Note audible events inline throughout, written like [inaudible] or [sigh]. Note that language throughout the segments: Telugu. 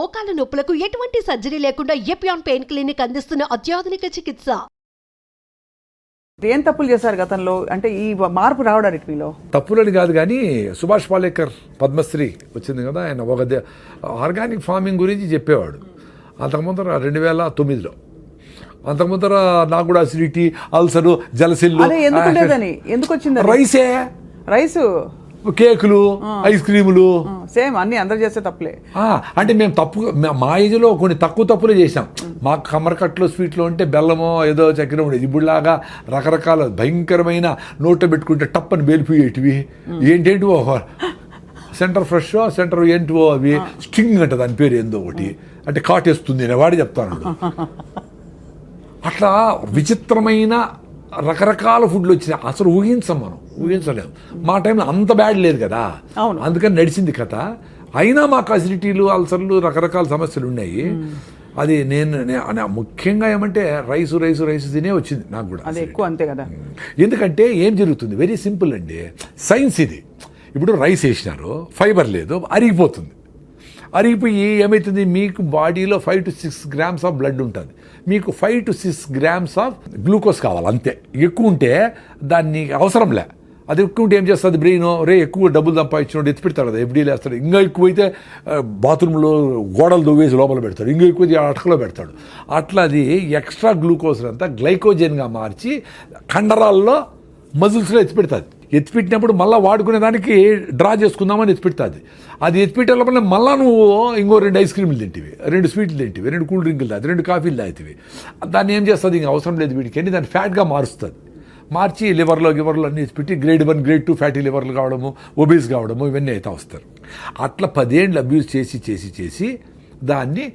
మోకాల నొప్పులకు ఎటువంటి సర్జరీ లేకుండా ఎపియాన్ పెయిన్ క్లినిక్ అందిస్తున్న అత్యాధునిక చికిత్స. ఏం తప్పులు చేశారు గతంలో? అంటే ఈ మార్పు రావడానికి మీలో? తప్పులని కాదు కానీ సుభాష్ పాలేకర్ పద్మశ్రీ వచ్చింది కదా ఆయన ఒక ఆర్గానిక్ ఫార్మింగ్ గురించి చెప్పేవాడు. అంతకుముందర రెండు వేల తొమ్మిదిలో. అంతకుముందర నాకు కూడా అసిడిటీ అల్సరు జలసిల్లు? రైసే. రైస్? కేకులు ఐస్ క్రీములు. సేమ్ అన్ని అందరు చేసే తప్పులే. అంటే మేము తప్పు మా- మా ఏజ్లో కొన్ని తక్కువ తప్పులే చేసాం మాకు కమ్మరకట్లు స్వీట్లో ఉంటే బెల్లమో ఏదో చక్కెర ఉండేది. ఇప్పుడులాగా రకరకాల భయంకరమైన నోట్లో పెట్టుకుంటే టప్పని బేలిపోయేటివి ఏంటేంటివో? సెంటర్ ఫ్రెష్ సెంటర్ ఏంటివో అవి. స్టింగ్ అంట దాని పేరు ఏందో ఒకటి. అంటే కాటేస్తుంది నేను వాడి చెప్తాను. [laughs] అట్లా విచిత్రమైన రకరకాల ఫుడ్లు వచ్చినాయి. అసలు ఊహించం మనం. ఊహించలేము మా టైంలో అంత బ్యాడ్ లేదు కదా. అవును. అందుకని నడిచింది కథ. అయినా మాకు అసిడిటీలు అల్సర్లు రకరకాల సమస్యలు ఉన్నాయి. అది నేను ముఖ్యంగా ఏమంటే రైసు రైసు రైసు తినే వచ్చింది నాకు కూడా. అది ఎక్కువ అంతే కదా. ఎందుకంటే ఏం జరుగుతుంది? వెరీ సింపుల్ అండి. సైన్స్ ఇది. ఇప్పుడు రైస్ వేసినారు. ఫైబర్ లేదు. అరిగిపోతుంది. అరిగిపోయి ఏమవుతుంది మీకు బాడీలో five to six grams of blood ఉంటుంది. మీకు five to six grams of glucose కావాలి అంతే. ఎక్కువ ఉంటే దాన్ని అవసరం లే. అది ఎక్కువ ఏం చేస్తుంది? బ్రెయిన్ రే ఎక్కువ డబ్బులు సంపాదించినోడు ఎత్తి పెడతాడు అది ఎఫ్డీలు వేస్తాడు. ఇంకా ఎక్కువైతే బాత్రూంలో గోడలు దువ్వేసి లోపల పెడతాడు. ఇంకా ఎక్కువ అటకలో పెడతాడు. అట్లా అది ఎక్స్ట్రా గ్లూకోజ్ అంతా గ్లైకోజన్గా మార్చి కండరాల్లో మజిల్స్లో ఎత్తి పెడుతుంది. ఎత్తిపెట్టినప్పుడు మళ్ళీ వాడుకునే దానికి డ్రా చేసుకుందామని ఎత్తిపెడుతుంది అది ఎత్తిపెట్టే లోపల మళ్ళీ నువ్వు ఇంకో రెండు ఐస్ క్రీములు తింటివి రెండు స్వీట్లు తింటివి రెండు కూల్ డ్రింకులు తాగి రెండు కాఫీలు తాగుతావి. దాన్ని ఏం చేస్తుంది? ఇంక అవసరం లేదు వీటికి అని దాన్ని ఫ్యాట్గా మారుస్తుంది. మార్చి లివర్లో గివర్లో అన్ని పెట్టి grade one grade two fatty లివర్లు కావడము ఒబీస్ కావడము ఇవన్నీ అయితే వస్తారు. అట్లా పదేళ్ళు అబ్యూస్ చేసి చేసి చేసి దాన్ని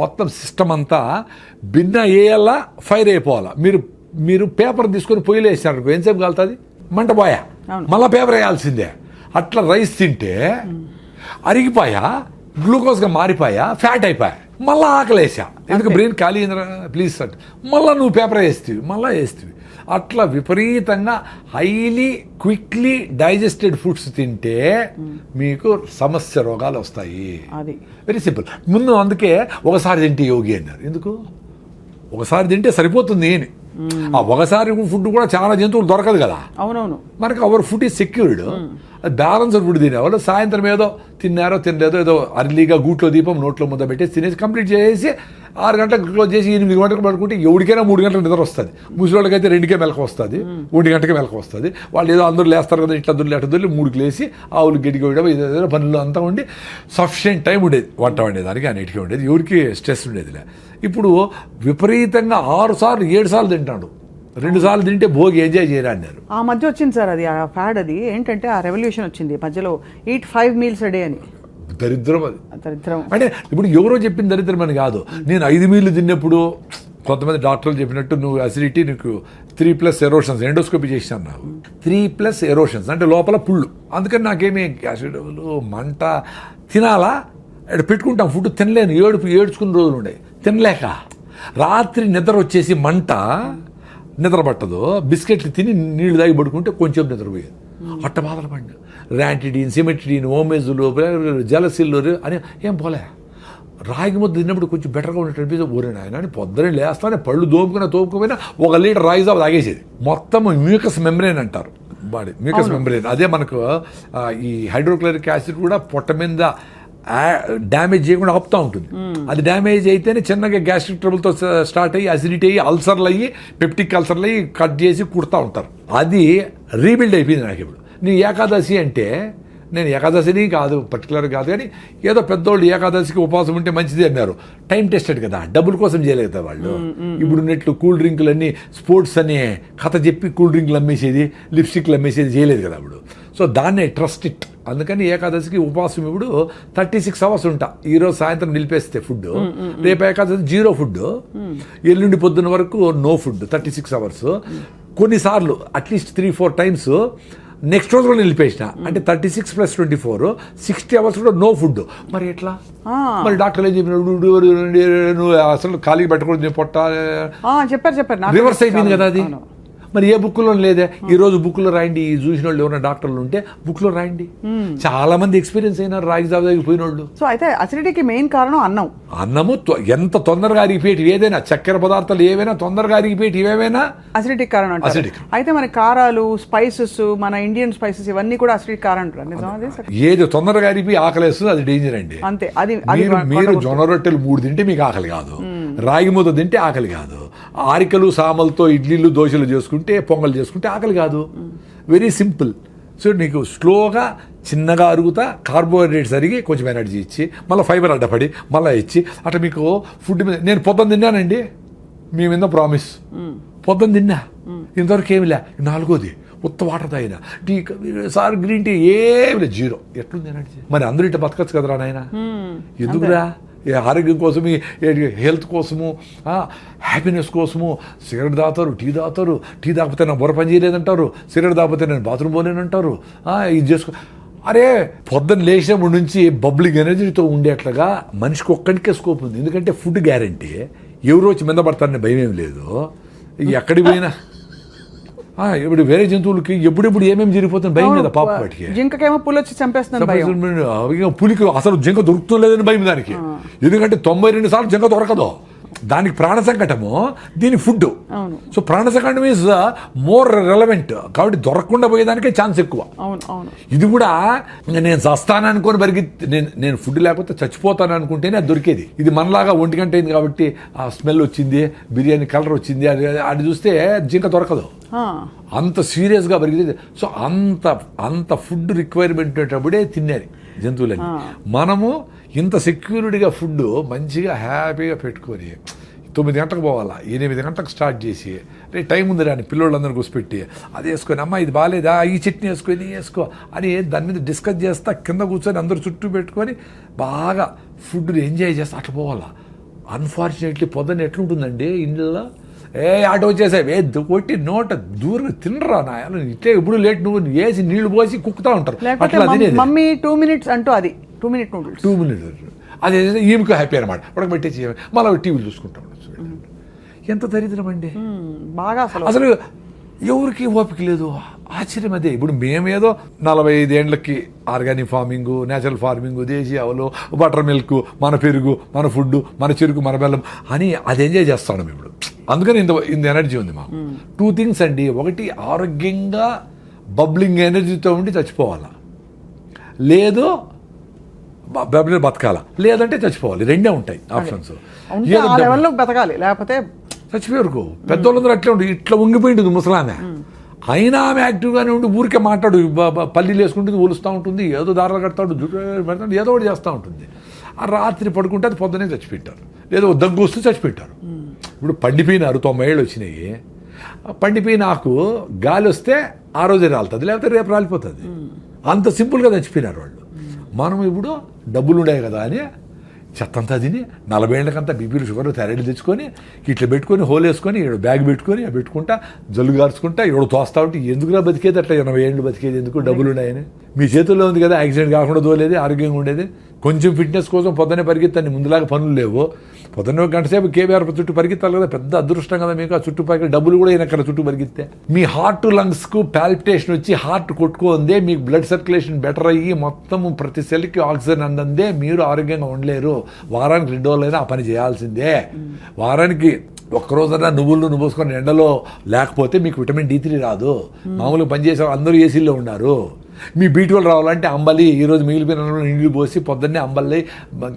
మొత్తం సిస్టమ్ అంతా భిన్న వేయాలా ఫైర్ అయిపోవాలా. మీరు మీరు పేపర్ తీసుకొని పొయ్యిలో వేసినారు ఎంతసేపు కాలుతుంది? మంట పోయా. మళ్ళీ పేపర్ వేయాల్సిందే. అట్లా రైస్ తింటే అరిగిపోయా గ్లూకోజ్గా మారిపోయా ఫ్యాట్ అయిపోయా. మళ్ళీ ఆకలేసా. ఎందుకు బ్రెయిన్ ఖాళీ ప్లీజ్ సార్ మళ్ళీ నువ్వు పేపర్ వేస్తావి మళ్ళీ వేస్తావి అట్లా విపరీతంగా హైలీ క్విక్లీ డైజెస్టెడ్ ఫుడ్స్ తింటే మీకు సమస్య రోగాలు వస్తాయి. అది. వెరీ సింపుల్ ముందు అందుకే ఒకసారి తింటే యోగి అన్నారు. ఎందుకు? ఒకసారి తింటే సరిపోతుంది అని ఆ ఒకసారి ఫుడ్ కూడా చాలా జంతువులు దొరకదు కదా. అవునవును. మనకు అవర్ ఫుడ్ ఈజ్ సెక్యూర్డ్ అది బ్యాలెన్స్డ్ ఫుడ్ తినేవాళ్ళు. సాయంత్రం ఏదో తిన్నారో తినలేదో ఏదో అర్లీగా గూట్లో దీపం నోట్లో ముద్ద పెట్టేసి తినేసి కంప్లీట్ చేసి ఆరు గంటలకు క్లోజ్ చేసి ఎనిమిది గంటలకు పడుకుంటే ఎవరికైనా మూడు గంటలు నిద్ర వస్తుంది. ముసలివాళ్ళకైతే రెండుకే మెలకు వస్తుంది. ఒంటి గంటకే మెలకు వస్తుంది. వాళ్ళు ఏదో అందరూ లేస్తారు కదా ఇట్లా దొరికి అట్లా దొరికి మూడుకి లేసి ఆవులు గిడికి వేయడం ఏదో పనులు అంతా ఉండి సఫిషియెంట్ టైం ఉండేది. వంట వండేదానికి అన్నిటికీ ఉండేది. ఎవరికి స్ట్రెస్ ఉండేదిలే. ఇప్పుడు విపరీతంగా ఆరు సార్లు ఏడు సార్లు తింటాడు. రెండు సార్లు తింటే భోగి ఎంజాయ్ చేయరా అన్నారు. ఆ మధ్య వచ్చింది సార్ అది ఆ ఫ్యాడ్ అది. ఏంటంటే ఆ రెవల్యూషన్ వచ్చింది. మధ్యలో ఎయిట్ ఫైవ్ మీల్స్ డే అని. దరిద్రం అది. దరిద్రం. అంటే ఇప్పుడు ఎవరో చెప్పిన దరిద్రం అని కాదు. నేను ఐదు మీళ్ళు తిన్నప్పుడు కొంతమంది డాక్టర్లు చెప్పినట్టు నువ్వు అసిడిటీ నీకు త్రీ ప్లస్ ఎరోషన్స్ ఎండోస్కోపీ చేసినాను నాకు త్రీ ప్లస్ ఎరోషన్స్ అంటే లోపల పుళ్ళు. అందుకని నాకేమీ యాసిడ్లు మంట తినాలా? పెట్టుకుంటాం ఫుడ్ తినలేను. ఏడుపు ఏడ్చుకున్న రోజులు ఉండే. తినలేక. రాత్రి నిద్ర వచ్చేసి మంట నిద్ర పట్టదు. బిస్కెట్లు తిని నీళ్ళు తాగి పడుకుంటే కొంచెం నిద్రపోయేది. అట్ట బాధలు పడిన ర్యాంటిడీన్ సిమెట్రిడీన్ ఓమేజులు జలసిల్లు అని ఏం పోలే. రాగి ముద్ద తిన్నప్పుడు కొంచెం బెటర్గా ఉన్నట్టు అనిపిస్తే ఊరే నాయన అని పొద్దునే లేస్తానే పళ్ళు దోముకున్న తోముకుపోయినా ఒక లీటర్ రాగి జావ తాగేసేది. మొత్తం మ్యూకస్ మెంబ్రేన్ అంటారు. Body mucous membrane. అదే మనకు ఈ హైడ్రోక్లోరిక్ యాసిడ్ కూడా పొట్ట మీద డ్యామేజ్ చేయకుండా ఆపుతూ ఉంటుంది. అది డ్యామేజ్ అయితేనే చిన్నగా గ్యాస్ట్రిక్ ట్రబుల్తో స్టార్ట్ అయ్యి అసిడిటీ అయ్యి అల్సర్లు అయ్యి పెప్టిక్ అల్సర్లు అయ్యి కట్ చేసి కుడతా ఉంటారు. అది రీబిల్డ్ అయిపోయింది నాకు ఇప్పుడు. నీ ఏకాదశి అంటే నేను ఏకాదశిని కాదు పర్టికులర్ కాదు కానీ ఏదో పెద్దోళ్ళు ఏకాదశికి ఉపవాసం ఉంటే మంచిది అన్నారు. టైం టెస్టెడ్ కదా డబ్బుల కోసం చేయలేదు కదా వాళ్ళు. ఇప్పుడు ఉన్నట్లు కూల్ డ్రింకులన్నీ స్పోర్ట్స్ అనే కథ చెప్పి కూల్ డ్రింకులు అమ్మేసేది లిప్స్టిక్లు అమ్మేసేది చేయలేదు కదా అప్పుడు సో దాన్నే ట్రస్ట్ ఇట్ అందుకని ఏకాదశికి ఉపవాసం ఇప్పుడు థర్టీ సిక్స్ అవర్స్ ఉంటా ఈరోజు సాయంత్రం నిలిపేస్తే ఫుడ్ రేపు ఏకాదశి జీరో ఫుడ్ ఎల్లుండి పొద్దున్న వరకు no food thirty six hours కొన్నిసార్లు at least three four times next రోజు కూడా నిలిపేసిన అంటే thirty six plus twenty four sixty hours కూడా నో ఫుడ్ మరి ఎట్లా. మరి డాక్టర్లు ఏం చెప్పినాడు నువ్వు అసలు ఖాళీ పెట్టకూడదు పొట్ట ఆ, చెప్పారు చెప్పారు. రివర్స్ అయిపోయింది కదా అది. మరి ఏ బుక్లో లేదే. ఈ రోజు బుక్లో రాయండి ఈ చూసిన వాళ్ళు ఎవరైనా డాక్టర్లు ఉంటే బుక్లో రాయండి. చాలా మంది ఎక్స్పీరియన్స్ అయినారు రాగి జాబ్ పోయిన వాళ్ళు సో అయితే అసిడిటీకి మెయిన్ కారణం అన్నం. అన్నము ఎంత తొందరగా అరిగిపోయేటి ఏదైనా చక్కెర పదార్థాలు ఏవైనా తొందరగా అరిగిపోయేటి ఏవేమైనా అసిడిటీకి కారణం Acidic. అయితే మన కారాలు స్పైసెస్ మన ఇండియన్ స్పైసెస్ ఇవన్నీ కూడా అసిడిక్ కారణం? ఏది తొందరగా అరిగిపోయి ఆకలేస్తుంది అది డేంజర్ అండి. అంతే. అది మీరు జొన్న రొట్టెలు మూడు తింటే మీకు ఆకలి కాదు. రాగి ముద్ద తింటే ఆకలి కాదు. ఆరికలు సామలతో ఇడ్లీలు దోశలు చేసుకుంటే పొంగల్ చేసుకుంటే ఆకలి కాదు. వెరీ సింపుల్ సో నీకు స్లోగా చిన్నగా అరుగుతా కార్బోహైడ్రేట్స్ అరిగి కొంచెం ఎనర్జీ ఇచ్చి మళ్ళీ ఫైబర్ అడ్డపడి మళ్ళీ ఇచ్చి అట్లా మీకు ఫుడ్ మీద నేను పొద్దున్న తిన్నానండి. మీ మీద ప్రామిస్ పొద్దున్న తిన్నా. ఇంతవరకు ఏమి లే. నాలుగోది ఉత్త వాటర్ తాగిన. టీ సార్ గ్రీన్ టీ ఏమి లేదు. జీరో. ఎట్లుంది ఎనర్జీ? మరి అందరూ ఇట్లా బతకచ్చు కదరా నాయన? ఎందుకురా? ఆరోగ్యం కోసం హెల్త్ కోసము హ్యాపీనెస్ కోసము సిగరెట్ తాగుతారు టీ తాగుతారు టీ తాగితే నా బుర్ర పని చేయలేదంటారు సిగరెట్ తాగితే నేను బాత్రూమ్ పోలేనంటారు ఇది చేసుకో అరే పొద్దున్న లేచినప్పటి నుంచి పబ్లిక్ ఎనర్జీతో ఉండేట్లుగా మనిషికి ఒక్కడికే స్కోప్ ఉంది. ఎందుకంటే ఫుడ్ గ్యారంటీ. ఎవరు వచ్చి మింద పడతారని భయం ఏం లేదు. ఎక్కడికి పోయినా ఇప్పుడు వేరే జంతువులకి ఎప్పుడెప్పుడు ఏమేమి జరిగిపోతుంది భయం కదా పాప వాటికి? జింకకేమో పుల్లొచ్చి చంపేస్తుందని భయం. ఇక పులికి అసలు జింక దొరుకుతుందని భయం దానికి. ఎందుకంటే తొంభై రెండు సార్లు జింక దొరకదు. దానికి ప్రాణ సంకటము దీని ఫుడ్. సో ప్రాణ సంకటం ఈజ్ మోర్ రెలవెంట్ కాబట్టి దొరకకుండా పోయేదానికే ఛాన్స్ ఎక్కువ. ఇది కూడా నేను చస్తాను అనుకొని పరిగెత్తి నేను నేను ఫుడ్ లేకపోతే చచ్చిపోతాను అనుకుంటేనే అది దొరికేది. ఇది మనలాగా ఒంటి గంట అయింది కాబట్టి ఆ స్మెల్ వచ్చింది బిర్యానీ కలర్ వచ్చింది అది అది చూస్తే జింక దొరకదు. అంత సీరియస్గా పెరిగితే సో అంత అంత ఫుడ్ రిక్వైర్మెంట్ ఉండేటప్పుడే తినేది జంతువులని మనము ఇంత సెక్యూరిటీగా ఫుడ్ మంచిగా హ్యాపీగా పెట్టుకొని తొమ్మిది గంటలకు పోవాలా ఎనిమిది గంటలకు స్టార్ట్ చేసి రే టైం ఉంది రాని పిల్లోళ్ళందరూ కూర్చోపెట్టి అది వేసుకొని అమ్మ ఇది బాగాలేదా ఈ చట్నీ వేసుకొని వేసుకో అని దాని మీద డిస్కస్ చేస్తా కింద కూర్చొని అందరూ చుట్టూ పెట్టుకొని బాగా ఫుడ్ని ఎంజాయ్ చేస్తా అట్లా పోవాలా. అన్ఫార్చునేట్లీ పొద్దున్న ఎట్లుంటుందండి ఇంట్లో ఏ ఆటో వచ్చేసావు ఏ కొట్టి నోట దూరంగా తినరా నాయన? ఇట్లే ఇప్పుడు లేట్ నువ్వు వేసి నీళ్ళు పోసి కుక్కుతా ఉంటారు. అట్లా తినేది. మమ్మీ టూ మినిట్స్ అంటూ అది. Two minute noodles. Two minutes. అదే ఈమెకు హ్యాపీ అనమాట ఉడకబెట్టేసి మళ్ళీ టీవీలు చూసుకుంటాం ఎంత దరిద్రం అండి. బాగా అసలు. అసలు ఎవరికి ఓపిక లేదు. ఆశ్చర్యం అదే. ఇప్పుడు మేమేదో నలభై ఐదేండ్లకి organic farming natural farming desi ఆవులు బటర్ మిల్క్ మన పెరుగు మన ఫుడ్ మన చెరుకు మన బెల్లం అని అది ఎంజాయ్ చేస్తాం ఇప్పుడు. అందుకని ఇంత ఇంత ఎనర్జీ ఉంది మాకు. టూ థింగ్స్ అండి. ఒకటి ఆరోగ్యంగా బబ్లింగ్ ఎనర్జీతో ఉండి చచ్చిపోవాలా? లేదు బబ్లింగ్ బతకాల? లేదంటే చచ్చిపోవాలి. రెండే ఉంటాయి ఆప్షన్స్ బతకాలి. లేకపోతే చచ్చిపోయారు పెద్దోళ్ళందరూ అట్లే ఉండి ఇట్లా ఉంగిపోయింటుంది ముసలామె. అయినా ఆమె యాక్టివ్గానే ఉండి ఊరికే మాట్లాడు పల్లీలు వేసుకుంటుంది ఒలుస్తూ ఉంటుంది ఏదో దారాలు కడతాడు జుట్టు పెడతాడు ఏదో ఒకటి చేస్తూ ఉంటుంది. ఆ రాత్రి పడుకుంటే అది పొద్దునే చచ్చిపెట్టారు. లేదో దగ్గు వస్తూ చచ్చిపెట్టారు. ఇప్పుడు పండిపోయినారు తొంభై ఏళ్ళు వచ్చినాయి. పండిపోయిన ఆకు గాలి వస్తే ఆ రోజే రాలుతుంది లేకపోతే రేపు రాలిపోతుంది. అంత సింపుల్గా చచ్చిపోయినారు వాళ్ళు. మనం ఇప్పుడు డబ్బులు ఉన్నాయి కదా అని చెత్తంతా తిని నలభై ఏళ్ళకంతా బీపీలు షుగర్ థైరాయిడ్ తెచ్చుకొని ఇట్లా పెట్టుకొని హోల్ వేసుకొని ఈడ బ్యాగ్ పెట్టుకొని పెట్టుకుంటా జల్లు గార్చుకుంటా ఈడ తోస్తా ఉంటే ఎందుకురా బతికేది అట్లా ఎనభై ఏళ్ళు బతికేది? ఎందుకు డబ్బులు ఉన్నాయని. మీ చేతుల్లో ఉంది కదా యాక్సిడెంట్ కాకుండా దోలేది ఆరోగ్యంగా ఉండేది. కొంచెం ఫిట్నెస్ కోసం పొద్దునే పరిగెత్తాన్ని ముందులాగా పనులు లేవు. పొద్దున్న ఒక గంట సేపు కేబీఆర్ చుట్టూ పరిగెత్తాలి కదా పెద్ద అదృష్టం కదా మీకు. ఆ చుట్టూ పక్కన డబ్బులు కూడా ఈయన అక్కడ చుట్టూ పరిగెత్తే. మీ హార్ట్ లంగ్స్కు పాల్పిటేషన్ వచ్చి హార్ట్ కొట్టుకుందే మీకు బ్లడ్ సర్క్యులేషన్ బెటర్ అయ్యి మొత్తం ప్రతి సెల్కి ఆక్సిజన్ అందందే మీరు ఆరోగ్యంగా ఉండలేరు. వారానికి రెండు రోజులైనా ఆ పని చేయాల్సిందే. వారానికి ఒక్కరోజైనా నువ్వులు నువ్వు పోసుకొని ఎండలో లేకపోతే మీకు విటమిన్ డి త్రీ రాదు. మామూలుగా పనిచేసే అందరూ ఏసీలో ఉన్నారు. మీ బీటీ వాళ్ళు రావాలంటే అంబలి ఈ రోజు మిగిలిపోయిన నీళ్ళు పోసి పొద్దున్నే అంబలి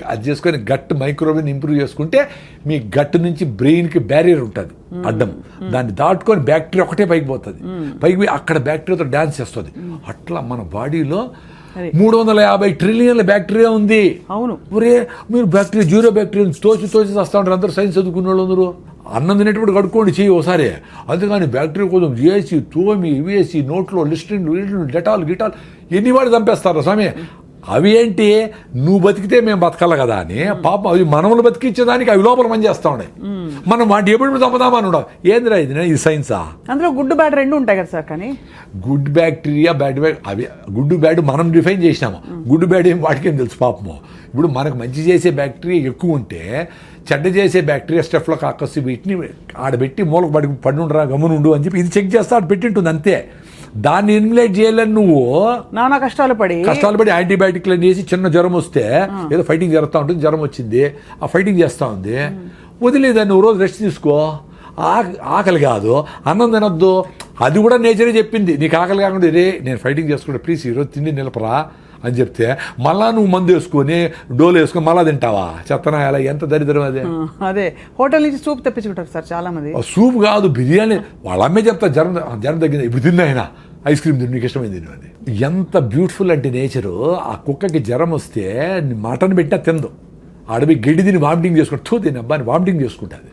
అది చేసుకొని గట్ మైక్రోవేవ్ ఇంప్రూవ్ చేసుకుంటే మీ గట్ నుంచి బ్రెయిన్కి బ్యారియర్ ఉంటుంది అడ్డం. దాన్ని దాటుకొని బ్యాక్టీరియా ఒకటే పైకి పోతుంది. పైకి పోయి అక్కడ బ్యాక్టీరియాతో డ్యాన్స్ చేస్తుంది. అట్లా మన బాడీలో. మూడు వందల యాభై ట్రిలియన్ల బ్యాక్టీరియా ఉంది. అవును. ఒరే మీరు బ్యాక్టీరియా జీరో బ్యాక్టీరియా తోచి తోచి వస్తూ ఉంటారు అందరూ సైన్స్ చదువుకున్న వాళ్ళు అందరూ అన్నం తినేటప్పుడు కడుక్కోండి చెయ్యి ఒకసారి అందుకని బ్యాక్టీరియా కోసం చేసి తోమి వేసి నోట్లో లిస్టిన్ డెటాల్ గిటాల్ ఎన్ని వాడు చంపేస్తారు స్వామి? అవి ఏంటి? నువ్వు బతికితే మేము బతకాలి కదా అని. పాపం అవి మనములు బతికించేదానికి అవి లోపల పని చేస్తా ఉన్నాయి. మనం వాటి ఎప్పుడు చంపుదామని ఉండవు. ఏందిరా ఇది? ఇది సైన్సా అందులో గుడ్ బ్యాడ్ రెండు ఉంటాయి కదా సార్ కానీ? గుడ్ బ్యాక్టీరియా బ్యాడ్ బ్యాక్ అవి గుడ్ బ్యాడ్ మనం డిఫైన్ చేసినాము. గుడ్ బ్యాడ్ ఏం వాటికేం తెలుసు పాపము. ఇప్పుడు మనకు మంచి చేసే బ్యాక్టీరియా ఎక్కువ ఉంటే చెడ్డ చేసే బ్యాక్టీరియా స్టెఫ్లో కాకసి వీటిని ఆడబెట్టి మూలకు పడి పడి ఉండరా గమనుండు అని చెప్పి ఇది చెక్ చేస్తే ఆడ పెట్టింటుంది అంతే. దాన్ని ఇన్విలేట్ చేయాలని నువ్వు నానా కష్టాలు పడి కష్టాలు పడి యాంటీబయాటిక్లు చేసి చిన్న జ్వరం వస్తే ఏదో ఫైటింగ్ జరుగుతూ ఉంటుంది జ్వరం వచ్చింది ఆ ఫైటింగ్ చేస్తూ ఉంది. వదిలేదాన్ని నువ్వు? రోజు రెస్ట్ తీసుకో. ఆక- ఆకలి కాదు అన్నం తినొద్దు. అది కూడా నేచరే చెప్పింది. నీకు ఆకలి కాకుండా రే నేను ఫైటింగ్ చేసుకుంటా ప్లీజ్ ఈరోజు తిండి నిలపరా. అని చెప్తే మళ్ళా నువ్వు మందు వేసుకొని డోలు వేసుకొని మళ్ళా తింటావా? చెత్తనా ఎలా? ఎంత దరిద్రం అదే? అదే హోటల్ నుంచి సూప్ తెప్పించుకుంటారు సార్ చాలా మంది సూప్ కాదు బిర్యానీ. వాళ్ళ అమ్మే చెప్తా జ్వరం జ్వరం తగ్గింది ఇప్పుడు తిన్నా ఆయన. ఐస్ క్రీమ్ తిని నీకు ఇష్టమైంది అని. ఎంత బ్యూటిఫుల్ అంటే నేచరు ఆ కుక్కకి జ్వరం వస్తే మటన్ పెట్టినా తిందు అడవి గడ్డి తిని వామిటింగ్ చేసుకుంటూ తూ తిని అబ్బాని వామిటింగ్ చేసుకుంటుంది